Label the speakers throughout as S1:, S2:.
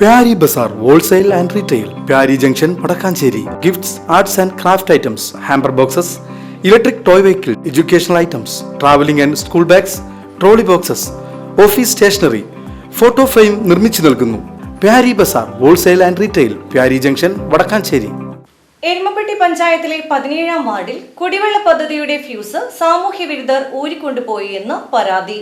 S1: Pyari Bazaar wholesale and retail Pyari junction Vadakkanchery. Gifts arts and craft items hamper boxes electric toy vehicle educational items travelling and school bags trolley boxes office stationery photo frame നിർമ്മിച്ചു നൽകുന്നു. Pyari Bazaar wholesale and retail Pyari junction Vadakkanchery.
S2: Erumapetty പഞ്ചായത്തിലെ പതിനേഴാം വാർഡിൽ കുടിവെള്ള പദ്ധതിയുടെ fuse സാമൂഹ്യ വിരുദ്ധർ ഊരിക്കൊണ്ടുപോയി എന്ന് പരാതി.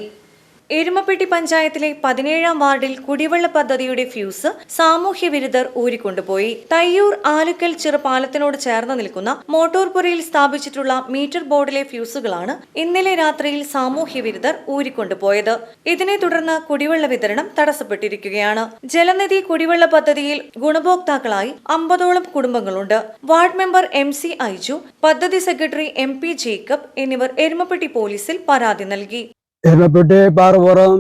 S2: എരുമപ്പെട്ടി പഞ്ചായത്തിലെ പതിനേഴാം വാർഡിൽ കുടിവെള്ള പദ്ധതിയുടെ ഫ്യൂസ് സാമൂഹ്യ വിരുദ്ധർ ഊരിക്കൊണ്ടുപോയി. തയ്യൂർ ആലുക്കൽ ചെറുപാലത്തിനോട് ചേർന്ന് നിൽക്കുന്ന മോട്ടോർപുരയിൽ സ്ഥാപിച്ചിട്ടുള്ള മീറ്റർ ബോർഡിലെ ഫ്യൂസുകളാണ് ഇന്നലെ രാത്രിയിൽ സാമൂഹ്യ വിരുദ്ധർ ഊരിക്കൊണ്ടുപോയത്. ഇതിനെ തുടർന്ന് കുടിവെള്ള വിതരണം തടസ്സപ്പെട്ടിരിക്കുകയാണ്. ജലനിധി കുടിവെള്ള പദ്ധതിയിൽ ഗുണഭോക്താക്കളായി അമ്പതോളം കുടുംബങ്ങളുണ്ട്. Ward member M C Aiju പദ്ധതി സെക്രട്ടറി എം പി ജേക്കബ് എന്നിവർ എരുമപ്പെട്ടി പോലീസിൽ പരാതി നൽകി.
S3: എരുമപ്പെട്ടി പാറപ്പുറം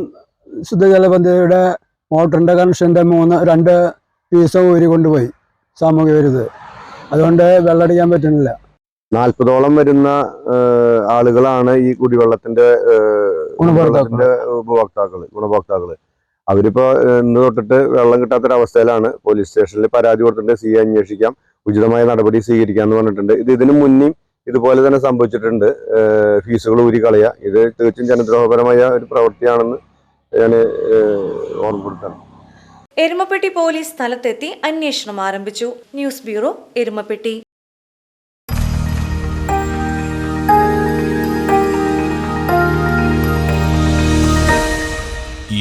S3: ശുദ്ധജല പദ്ധതിയുടെ മോട്ടറിന്റെ കണക്ഷന്റെ മൂന്ന് രണ്ട് പീസ് ഊരി കൊണ്ടുപോയി സാമൂഹ്യ വിരുദ്ധ. അതുകൊണ്ട് വെള്ളടിക്കാൻ പറ്റുന്നില്ല.
S4: നാൽപ്പതോളം വരുന്ന ആളുകളാണ് ഈ കുടിവെള്ളത്തിന്റെ ഉപഭോക്താക്കൾ
S3: ഗുണഭോക്താക്കൾ.
S4: കുടിവെള്ളത്തിന്റെ ഉപഭോക്താക്കൾ ഗുണഭോക്താക്കൾ. അവരിപ്പോ ഇന്ന് തൊട്ടിട്ട് വെള്ളം കിട്ടാത്തൊരവസ്ഥയിലാണ്. പോലീസ് സ്റ്റേഷനിൽ പരാതി കൊടുത്തിട്ടുണ്ട്. സി അന്വേഷിക്കാം. ഉചിതമായ നടപടി സ്വീകരിക്കാന്ന് പറഞ്ഞിട്ടുണ്ട്. ഇത് ഇതിനു മുന്നേ ഇതുപോലെ തന്നെ സംഭവിച്ചിട്ടുണ്ട്. ഫീസുകൾ ഊരി കളയുക ഇത് തീർച്ചയായും ജനദ്രോഹപരമായ ഒരു പ്രവൃത്തിയാണെന്ന് ഞാൻ ഓർമ്മപ്പെടുത്തണം
S2: എരുമപ്പെട്ടി പോലീസ് സ്ഥലത്തെത്തി അന്വേഷണം ആരംഭിച്ചു. News bureau Erumapetty.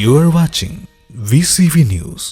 S5: You are watching VCV News.